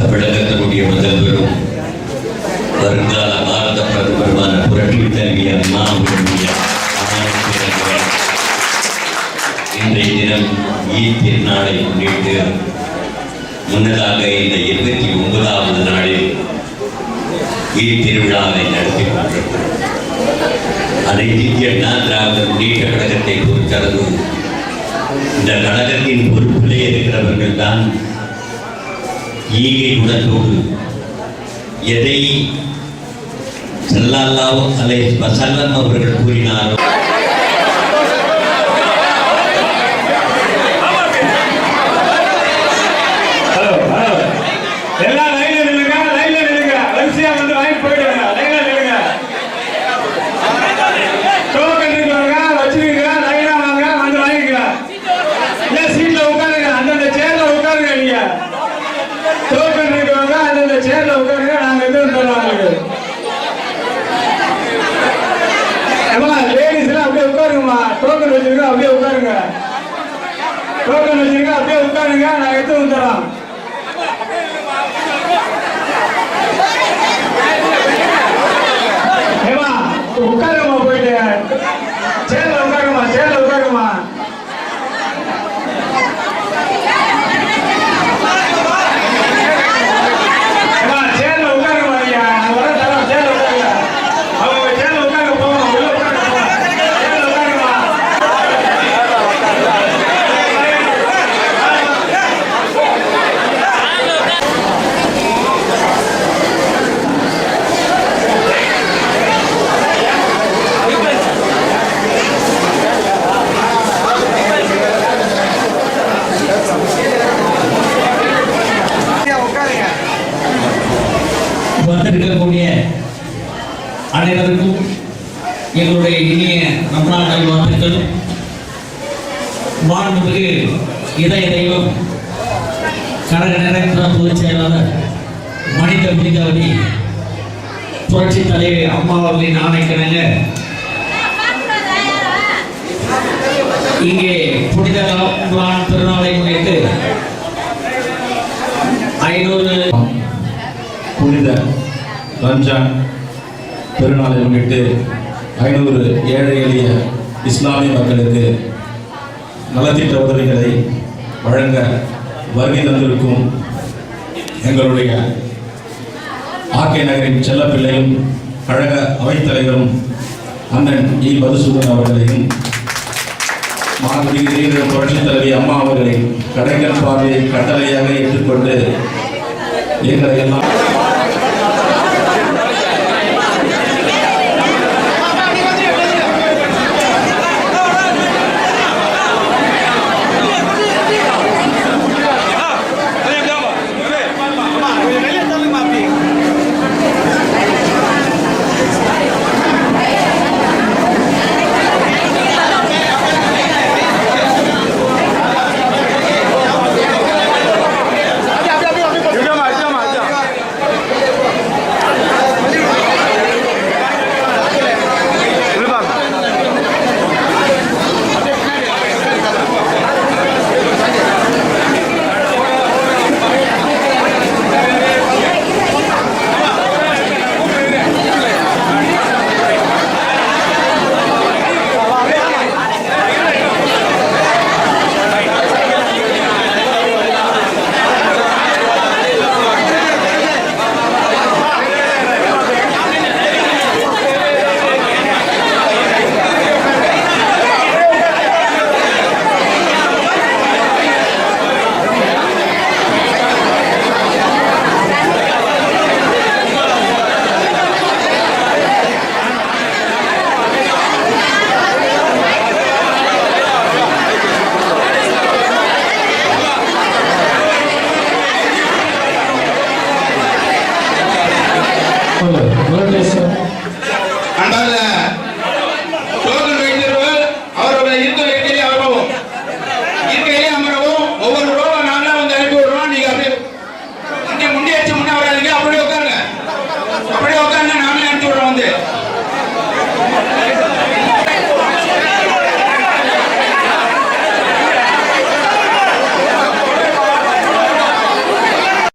முன்னேற்ற கழகத்தின் பொதுக்குழுவினர் தமிழகத்தினுடைய முதல்வரும் வருங்கால பாரத பிரதமருமான புரட்சி தலைவி அம்மா இன்றைய தினம் ஈத் திருநாளை முன்னிட்டு முன்னதாக இந்த இருபத்தி ஒன்பதாவது நாளில் ஈத் திருவிழாவை நடத்தி கொண்டிருக்கிறோம் அனைத்து இந்திய அண்ணா திராவிட முன்னேற்ற கழகத்தை பொறுத்தளவு இந்த கழகத்தின் பொறுப்பிலே இருக்கிறவர்கள் தான் ஈகை குணத்தோடு எதை சல்லல்லாஹு அலைஹி வஸல்லம் அவர்கள் கூறினாரோ Yeah. டோக்கன் இருக்கிறவங்க வாங்க அந்தந்த சேர்ல உட்காருங்க நாங்க தரோம் உங்களுக்கு லேடிஸ் எல்லாம் அப்படியே உட்காருங்கம்மா. டோக்கன் வச்சிருக்கோம் அப்படியே உட்காருங்க. டோக்கன் வச்சிருக்கோம் அப்படியே உட்காருங்க நாங்க எதுவும் தரோம் ஏமா உட்காருமா போயிட்டு சேர்ல உட்காருமா சேர்ல உட்காருமா ஏம்மா, சேர்ல உட்காருமா ஐயா நான் வர தரோம் சேர்ல உட்காருங்க அவங்க சேர்ல உட்காருங்க போகணும் உள்ள உட்காருங்க போங்க. சேர்ல உட்காருமா வந்திருக்கக்கூடிய அனைவருக்கும் எங்களுடைய இனிய நம்நாள் நல்வாழ்த்துக்கள் மாண்புமிகு இதய தெய்வம் கழக நிறைந்த பொதுச் செயலாளர் மனித பிடிக்காவடி புரட்சி தலைவி அம்மா அவர்களின் ஆணைக்கிணங்க. இங்கே புனித திருநாளை முன்னிட்டு ஐநூறு புனித ரம்ஜான் பெருநாளை முன்னிட்டு ஐநூறு ஏழை எளிய இஸ்லாமிய மக்களுக்கு நலத்திட்ட உதவிகளை வழங்க வருகை தந்திருக்கும் எங்களுடைய ஆக்கை நகரின் செல்லப்பிள்ளையும் கழக அவைத்தலைவரும் அண்ணன் இ. மதுசூதன் அவர்களையும் மாண்புமிகு புரட்சித் தலைவி அம்மா அவர்களை கடைகள் பார்வையை கட்டளையாக ஏற்றுக்கொண்டு எங்களை எல்லாம்